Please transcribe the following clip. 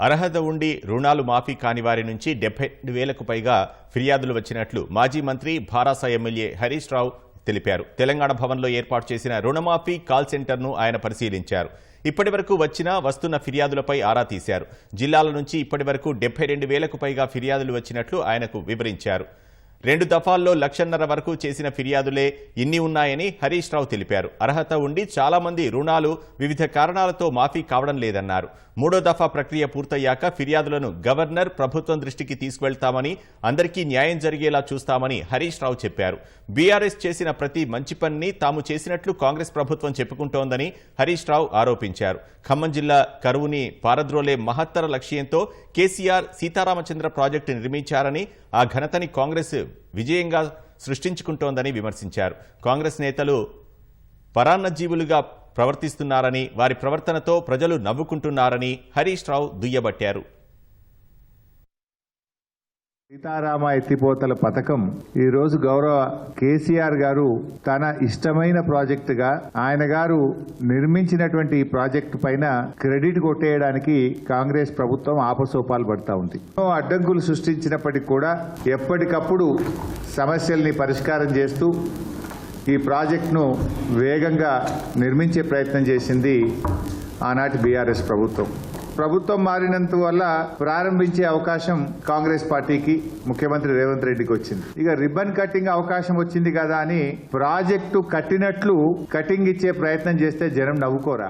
అర్హత ఉండి రుణాలు మాఫీ కాని వారి నుంచి డెబ్బై వేలకు పైగా ఫిర్యాదులు వచ్చినట్లు మాజీ మంత్రి భారాస ఎమ్మెల్యే హరీష్ రావు తెలిపారు. తెలంగాణ భవన్లో ఏర్పాటు చేసిన రుణమాఫీ కాల్ సెంటర్ను ఆయన పరిశీలించారు. ఇప్పటి వరకు వచ్చిన వస్తున్న ఫిర్యాదులపై ఆరా తీశారు. జిల్లాల నుంచి ఇప్పటి వరకు డెబ్బై రెండు వేలకు పైగా ఫిర్యాదులు వచ్చినట్లు ఆయనకు వివరించారు. రెండు దఫాల్లో లక్షన్నర వరకు చేసిన ఫిర్యాదులే ఇన్ని ఉన్నాయని హరీష్ రావు తెలిపారు. అర్హత ఉండి చాలామంది రుణాలు వివిధ కారణాలతో మాఫీ కావడం లేదన్నారు. మూడో దఫా ప్రక్రియ పూర్తయ్యాక ఫిర్యాదులను గవర్నర్ ప్రభుత్వం దృష్టికి తీసుకువెళ్తామని అందరికీ న్యాయం జరిగేలా చూస్తామని హరీష్ రావు చెప్పారు. బీఆర్ఎస్ చేసిన ప్రతి మంచి పనిని తాము చేసినట్లు కాంగ్రెస్ ప్రభుత్వం చెప్పుకుంటోందని హరీష్ రావు ఆరోపించారు. ఖమ్మం జిల్లా కరువుని పారద్రోలే మహత్తర లక్ష్యంతో కేసీఆర్ సీతారామచంద్ర ప్రాజెక్టు నిర్మించారని ఆ ఘనతని కాంగ్రెస్ విజయంగా సృష్టించుకుంటోందని విమర్శించారు. కాంగ్రెస్ నేతలు పరాన్నజీవులుగా ప్రవర్తిస్తున్నారని వారి ప్రవర్తనతో ప్రజలు నవ్వుకుంటున్నారని హరీష్ రావు దుయ్యబట్టారు. సీతారామ ఎత్తిపోతల పథకం. ఈరోజు గౌరవ కేసీఆర్ గారు తన ఇష్టమైన ప్రాజెక్టుగా ఆయన గారు నిర్మించినటువంటి ఈ ప్రాజెక్టు పైన క్రెడిట్ కొట్టేయడానికి కాంగ్రెస్ ప్రభుత్వం ఆపసోపాలు పడతా ఉంది. ఎన్నో అడ్డంకులు సృష్టించినప్పటికీ కూడా ఎప్పటికప్పుడు సమస్యల్ని పరిష్కారం చేస్తూ ఈ ప్రాజెక్టును వేగంగా నిర్మించే ప్రయత్నం చేసింది ఆనాటి బీఆర్ఎస్ ప్రభుత్వం. ప్రభుత్వం మారినంత వల్ల ప్రారంభించే అవకాశం కాంగ్రెస్ పార్టీకి ముఖ్యమంత్రి రేవంత్ రెడ్డికి వచ్చింది. ఇక రిబ్బన్ కటింగ్ అవకాశం వచ్చింది కదా అని ప్రాజెక్టు కట్టినట్లు కటింగ్ ఇచ్చే ప్రయత్నం చేస్తే జనం నవ్వుకోరా?